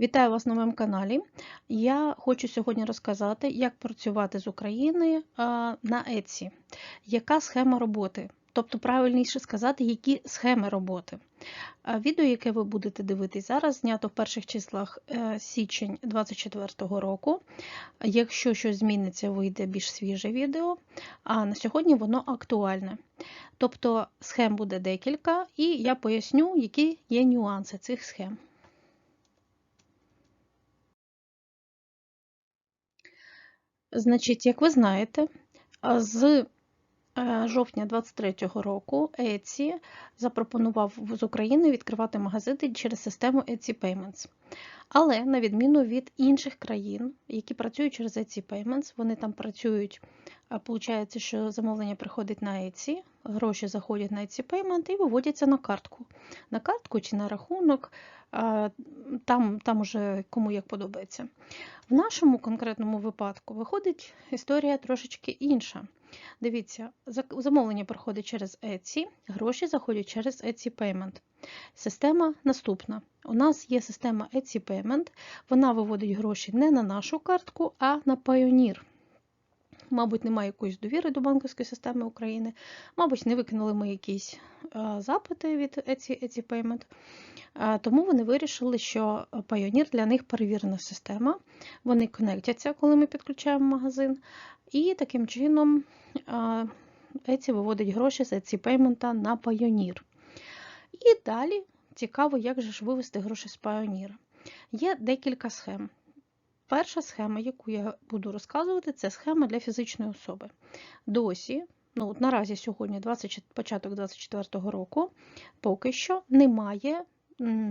Вітаю вас на моєму каналі. Я хочу сьогодні розказати, як працювати з України на Etsy. Яка схема роботи? Тобто, правильніше сказати, які схеми роботи. Відео, яке ви будете дивитись зараз, знято в перших числах е, січень 2024 року. Якщо щось зміниться, вийде більш свіже відео, а на сьогодні воно актуальне. Тобто схем буде декілька, і я поясню, які є нюанси цих схем. Значить, як ви знаєте, з е, жовтня 23-го року Etsy запропонував з України відкривати магазини через систему Etsy Payments. Але на відміну від інших країн, які працюють через Etsy Payments, вони там працюють, получається, що замовлення приходить на Etsy, гроші заходять на Etsy Payment і виводяться на картку. На картку чи на рахунок, там, там уже кому як подобається. В нашому конкретному випадку виходить історія трошечки інша. Дивіться, замовлення проходить через Etsy, гроші заходять через Etsy Payment. Система наступна. У нас є система Etsy Payment, вона виводить гроші не на нашу картку, а на Payoneer. Мабуть, немає якоїсь довіри до банківської системи України, мабуть, не викинули ми якісь е, запити від Etsy, Etsy Payment. Е, Тому вони вирішили, що Payoneer для них перевірена система. Вони конектяться, коли ми підключаємо магазин. І таким чином е, Etsy виводить гроші з Etsy Payment на Payoneer. І далі цікаво, як же ж вивести гроші з Payoneer. Є декілька схем. Перша схема, яку я буду розказувати, це схема для фізичної особи. Досі, ну от наразі сьогодні, 20, початок 2024 року, поки що немає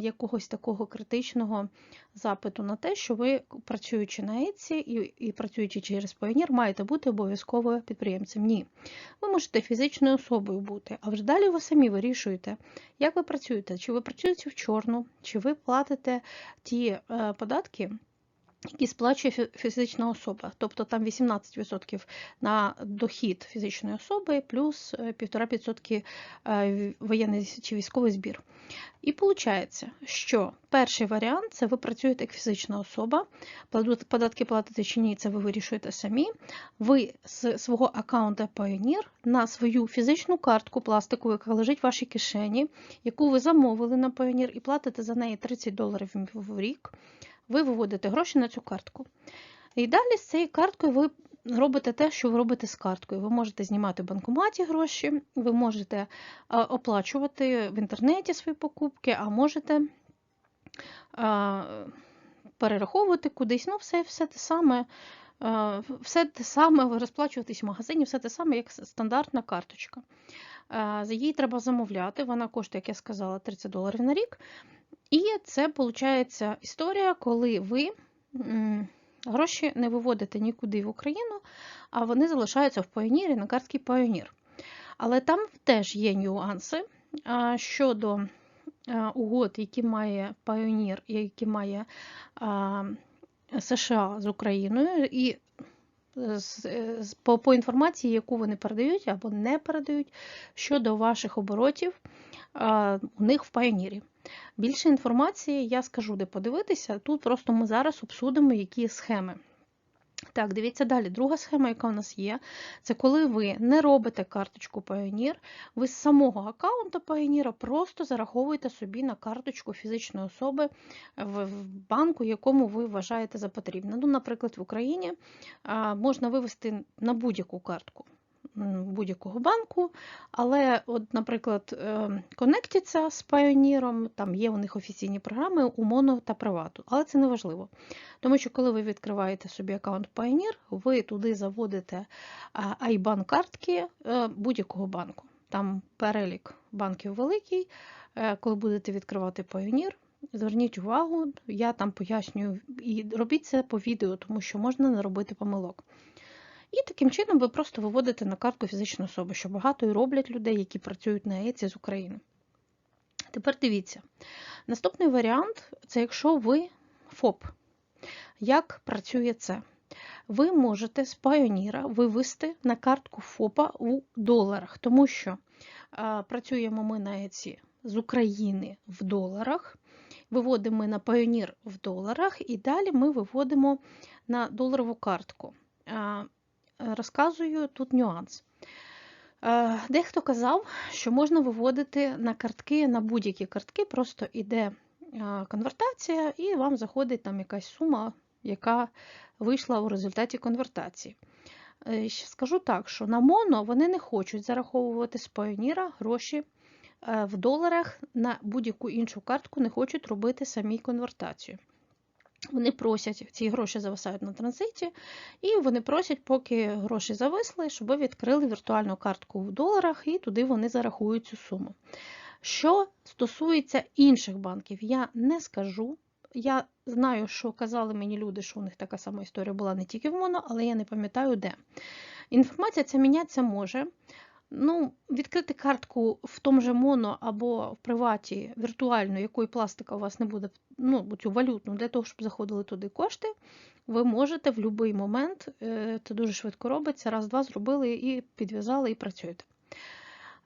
якогось такого критичного запиту на те, що ви, працюючи на Etsy і, і працюючи через Payoneer, маєте бути обов'язково підприємцем. Ні. Ви можете фізичною особою бути, а вже далі ви самі вирішуєте, як ви працюєте, чи ви працюєте в чорну, чи ви платите ті е, податки, які сплачує фізична особа. Тобто там 18% на дохід фізичної особи плюс е, 1,5% е, воєнний чи військовий збір. І виходить, що перший варіант це ви працюєте як фізична особа, податки платите чи ні, це ви вирішуєте самі. Ви з свого аккаунта Payoneer на свою фізичну картку пластикову, яка лежить в вашій кишені, яку ви замовили на Payoneer і платите за неї 30 доларів в рік, ви виводите гроші на цю картку. І далі з цією карткою ви робите те, що ви робите з карткою. Ви можете знімати в банкоматі гроші, ви можете оплачувати в інтернеті свої покупки, а можете перераховувати кудись. Ну, все, все те саме. Все те саме розплачуватись в магазині, все те саме, як стандартна карточка. Її треба замовляти, вона коштує, як я сказала, 30 доларів на рік. І це виходить історія, коли ви гроші не виводите нікуди в Україну, а вони залишаються в Payoneer на картці Payoneer. Але там теж є нюанси щодо угод, які має і які має США з Україною. І по, інформації, яку вони передають або не передають щодо ваших оборотів у них в Payoneer. Більше інформації я скажу, де подивитися. Тут просто ми зараз обсудимо, які схеми. Так, дивіться далі. Друга схема, яка у нас є, це коли ви не робите карточку Payoneer, ви з самого аккаунту Payoneer просто зараховуєте собі на карточку фізичної особи в, банку, якому ви вважаєте за потрібне. Ну, наприклад, в Україні можна вивести на будь-яку картку будь-якого банку, але, от, наприклад, конектяться з Payoneer, там є у них офіційні програми у Mono та Привату, але це не важливо. Тому що коли ви відкриваєте собі аккаунт Payoneer, ви туди заводите IBAN картки е, будь-якого банку. Там перелік банків великий. Е, Коли будете відкривати Payoneer, зверніть увагу, я там пояснюю і робіть це по відео, тому що можна не робити помилок. І таким чином ви просто виводите на картку фізичної особи, що багато і роблять людей, які працюють на Еці з України. Тепер дивіться. Наступний варіант це якщо ви ФОП. Як працює це? Ви можете з Payoneer вивести на картку ФОПа у доларах, тому що а, працюємо ми на Еці з України в доларах, Виводимо на Payoneer в доларах, і далі ми виводимо на доларову картку. Розказую тут нюанс. Е, Дехто казав, що можна виводити на картки, на будь-які картки, просто йде е, конвертація, і вам заходить там якась сума, яка вийшла у результаті конвертації. Е, Скажу так, що на моно вони не хочуть зараховувати з Payoneer гроші в доларах на будь-яку іншу картку, не хочуть робити самі конвертацію. Вони просять, ці гроші зависають на транзиті, і вони просять, поки гроші зависли, щоб відкрили віртуальну картку в доларах і туди вони зарахують цю суму. Що стосується інших банків, я не скажу. Я знаю, що казали мені люди, що у них така сама історія була не тільки в Моно, але я не пам'ятаю де. Інформація ця мінятися може. Ну, Відкрити картку в тому же моно або в приваті віртуальну, якої пластика у вас не буде, ну, цю валютну, для того, щоб заходили туди кошти, ви можете в будь-який момент, е, це дуже швидко робиться, раз-два зробили і підв'язали, і працюєте.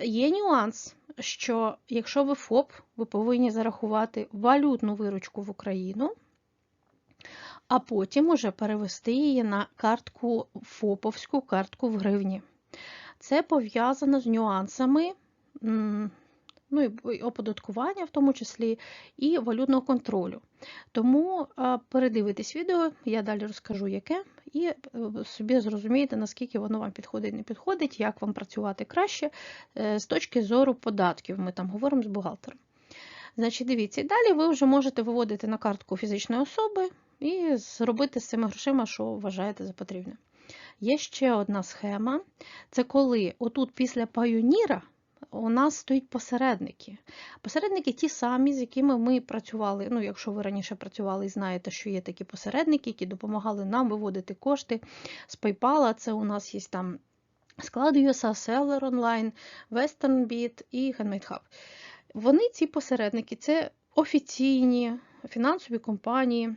Є нюанс, що якщо ви ФОП, ви повинні зарахувати валютну виручку в Україну, а потім уже перевести її на картку ФОПовську картку в гривні. Це пов'язано з нюансами ну, і оподаткування, в тому числі, і валютного контролю. Тому передивитесь відео, я далі розкажу, яке, і е, собі зрозумієте, наскільки воно вам підходить, не підходить, як вам працювати краще е, з точки зору податків. Ми там говоримо з бухгалтером. Значить, дивіться, і далі ви вже можете виводити на картку фізичної особи і зробити з цими грошима, що вважаєте за потрібне. Є ще одна схема. Це коли отут після паюніра у нас стоять посередники. Посередники ті самі, з якими ми працювали. Ну, якщо ви раніше працювали і знаєте, що є такі посередники, які допомагали нам виводити кошти з PayPal. Це у нас є там склад USA, Seller Online, WesternBit і Handmade Hub. Вони, ці посередники, це офіційні фінансові компанії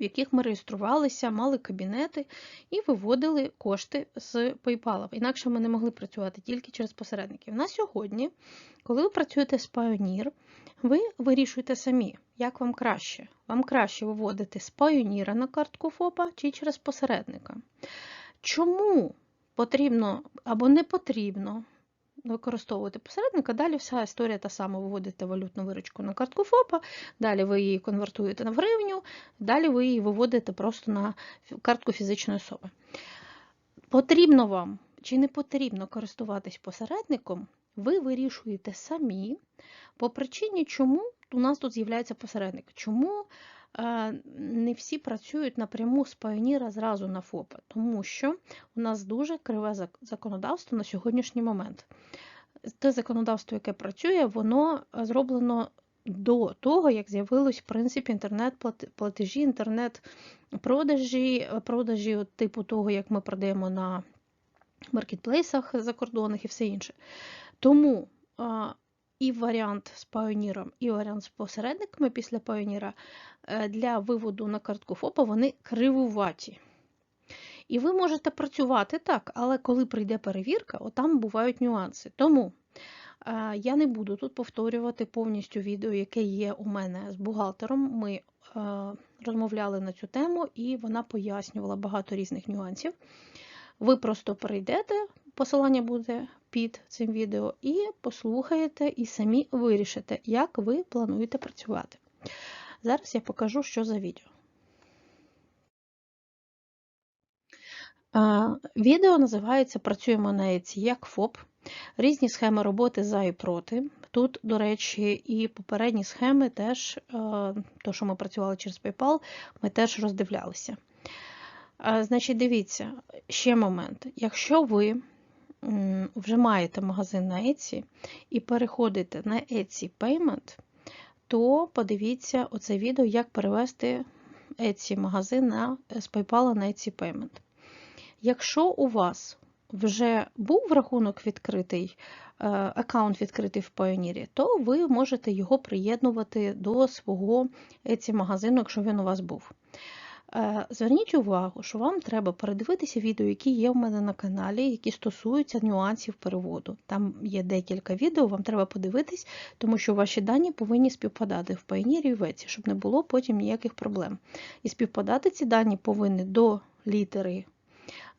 в яких ми реєструвалися, мали кабінети і виводили кошти з PayPal. Інакше ми не могли працювати тільки через посередників. На сьогодні, коли ви працюєте з Payoneer, ви вирішуєте самі, як вам краще. Вам краще виводити з Payoneer на картку ФОПа чи через посередника. Чому потрібно або не потрібно використовувати посередника, далі вся історія та сама. Виводите валютну виручку на картку ФОПа, далі ви її конвертуєте на гривню, далі ви її виводите просто на картку фізичної особи. Потрібно вам чи не потрібно користуватись посередником, ви вирішуєте самі по причині, чому у нас тут з'являється посередник. Чому не всі працюють напряму з Payoneer зразу на ФОПа, тому що у нас дуже криве законодавство на сьогоднішній момент. Те законодавство, яке працює, воно зроблено до того, як з'явилось в принципі інтернет-платежі, інтернет-продажі, продажі типу того, як ми продаємо на маркетплейсах закордонних і все інше. Тому і варіант з Payoneer, і варіант з посередниками після Payoneer е, для виводу на картку ФОПа вони кривуваті. І ви можете працювати так, але коли прийде перевірка, отам бувають нюанси. Тому е, я не буду тут повторювати повністю відео, яке є у мене з бухгалтером. Ми е, розмовляли на цю тему, і вона пояснювала багато різних нюансів. Ви просто перейдете, посилання буде під цим відео, і послухаєте, і самі вирішите, як ви плануєте працювати. Зараз я покажу, що за відео. Відео називається Працюємо на ЕЦІ як ФОП. Різні схеми роботи за і проти. Тут, до речі, і попередні схеми теж, то, що ми працювали через PayPal, ми теж роздивлялися. Значить, дивіться, ще момент. Якщо ви вже маєте магазин на Etsy і переходите на Etsy Payment, то подивіться оце відео, як перевести Etsy магазин на, з PayPal на Etsy Payment. Якщо у вас вже був рахунок відкритий, е, аккаунт відкритий в Payoneer, то ви можете його приєднувати до свого Etsy магазину, якщо він у вас був. Е, Зверніть увагу, що вам треба передивитися відео, які є в мене на каналі, які стосуються нюансів переводу. Там є декілька відео, вам треба подивитись, тому що ваші дані повинні співпадати в Pioneer і в Etsy, щоб не було потім ніяких проблем. І співпадати ці дані повинні до літери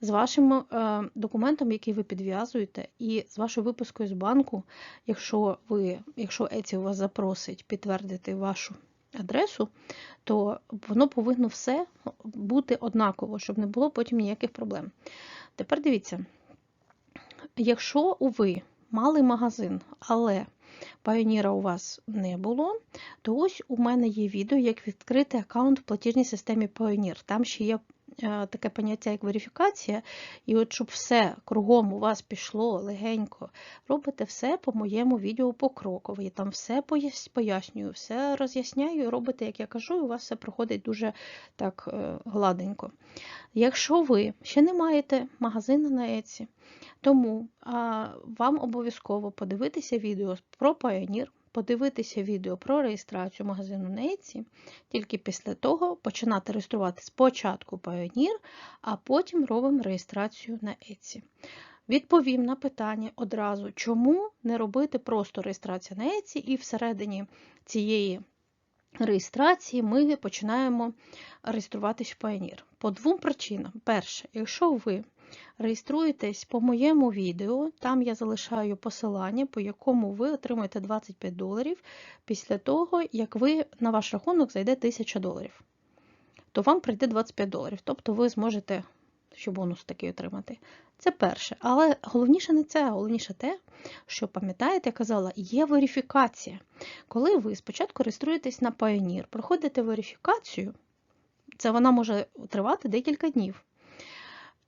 з вашим е, документом, який ви підв'язуєте, і з вашою випискою з банку, якщо ви, якщо Etsy вас запросить підтвердити вашу адресу, то воно повинно все бути однаково, щоб не було потім ніяких проблем. Тепер дивіться, якщо ви мали магазин, але Пайоніра у вас не було, то ось у мене є відео, як відкрити аккаунт в платіжній системі Pioneer. Там ще є таке поняття, як верифікація, і от щоб все кругом у вас пішло легенько, робите все по моєму відео покроково. Я там все пояснюю, все роз'ясняю, робите, як я кажу, і у вас все проходить дуже так е, гладенько. Якщо ви ще не маєте магазину на Etsy, тому вам обов'язково подивитися відео про Payoneer, подивитися відео про реєстрацію магазину на Etsy, тільки після того починати реєструвати спочатку Payoneer, а потім робимо реєстрацію на Etsy. Відповім на питання одразу, чому не робити просто реєстрацію на Etsy і всередині цієї реєстрації ми починаємо реєструватись в Payoneer. По двом причинам. Перше, якщо ви реєструєтесь по моєму відео, там я залишаю посилання, по якому ви отримаєте 25 доларів після того, як ви на ваш рахунок зайде 1000 доларів. То вам прийде 25 доларів. Тобто ви зможете ще бонус такий отримати. Це перше. Але головніше не це, головніше те, що пам'ятаєте, я казала, є верифікація. Коли ви спочатку реєструєтесь на Payoneer, проходите верифікацію, це вона може тривати декілька днів.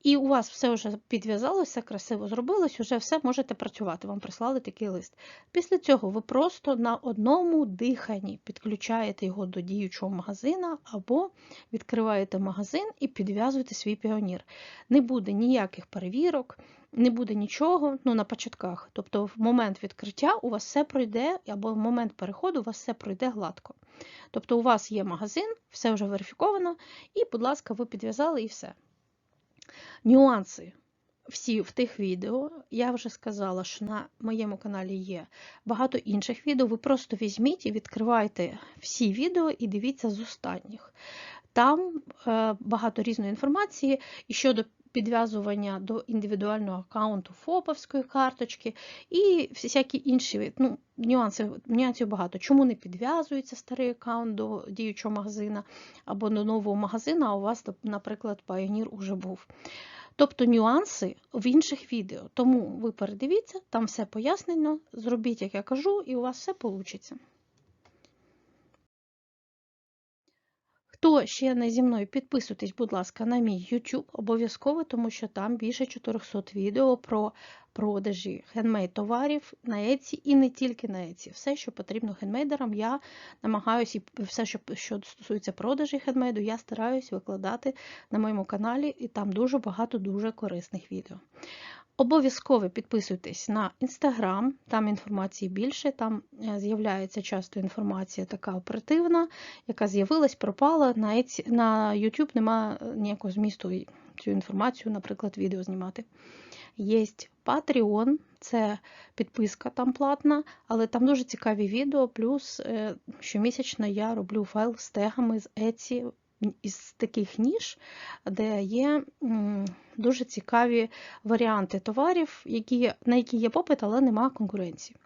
І у вас все вже підв'язалося, красиво зробилось, вже все можете працювати. Вам прислали такий лист. Після цього ви просто на одному диханні підключаєте його до діючого магазина або відкриваєте магазин і підв'язуєте свій піонір. Не буде ніяких перевірок, не буде нічого ну, на початках. Тобто, в момент відкриття у вас все пройде, або в момент переходу у вас все пройде гладко. Тобто, у вас є магазин, все вже верифіковано, і, будь ласка, ви підв'язали і все. Нюанси всі в тих відео. Я вже сказала, що на моєму каналі є багато інших відео. Ви просто візьміть і відкривайте всі відео і дивіться з останніх. Там е, багато різної інформації і щодо підв'язування до індивідуального аккаунту ФОПовської карточки і всякі інші ну, нюанси, нюансів багато. Чому не підв'язується старий аккаунт до діючого магазина або до нового магазину, а у вас, наприклад, Pioneer уже був. Тобто нюанси в інших відео. Тому ви передивіться, там все пояснено, зробіть, як я кажу, і у вас все вийде. Хто ще не зі мною, підписуйтесь, будь ласка, на мій YouTube обов'язково, тому що там більше 400 відео про продажі хендмейд товарів на Etsy і не тільки на Etsy. Все, що потрібно хендмейдерам, я намагаюся, і все, що, що стосується продажі хендмейду, я стараюсь викладати на моєму каналі, і там дуже багато дуже корисних відео. Обов'язково підписуйтесь на Інстаграм, там інформації більше, там з'являється часто інформація така оперативна, яка з'явилась, пропала. На YouTube немає ніякого змісту цю інформацію, наприклад, відео знімати. Є Patreon, це підписка там платна, але там дуже цікаві відео. Плюс щомісячно я роблю файл з тегами з Etsy із таких ніж, де є дуже цікаві варіанти товарів, які, на які є попит, але немає конкуренції.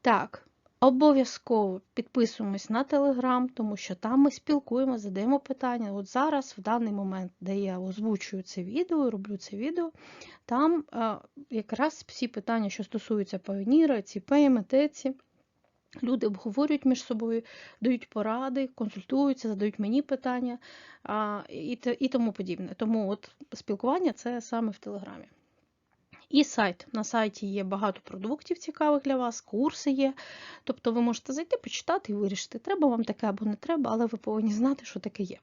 Так, обов'язково підписуємось на Телеграм, тому що там ми спілкуємося, задаємо питання. От зараз, в даний момент, де я озвучую це відео, роблю це відео, там а, якраз всі питання, що стосуються Pioneer, ці Payment, Люди обговорюють між собою, дають поради, консультуються, задають мені питання а, і і тому подібне. Тому от спілкування це саме в Телеграмі. І сайт. На сайті є багато продуктів цікавих для вас, курси є. Тобто ви можете зайти, почитати і вирішити, треба вам таке або не треба, але ви повинні знати, що таке є.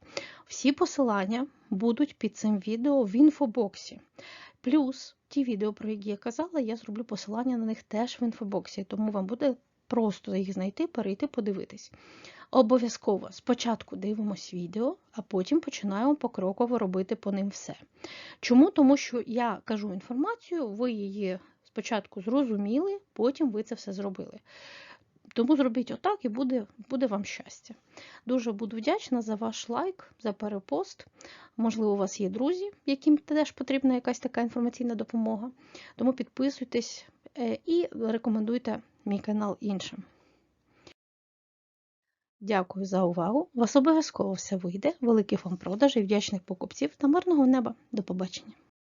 Всі посилання будуть під цим відео в інфобоксі. Плюс ті відео, про які я казала, я зроблю посилання на них теж в інфобоксі, тому вам буде просто їх знайти, перейти, подивитись. Обов'язково спочатку дивимось відео, а потім починаємо покроково робити по ним все. Чому? Тому що я кажу інформацію, ви її спочатку зрозуміли, потім ви це все зробили. Тому зробіть отак і буде, буде вам щастя. Дуже буду вдячна за ваш лайк, за перепост. Можливо, у вас є друзі, яким теж потрібна якась така інформаційна допомога. Тому підписуйтесь е, і рекомендуйте мій канал іншим. Дякую за увагу. Вас обов'язково все вийде. Великих вам продажів, вдячних покупців та мирного неба. До побачення!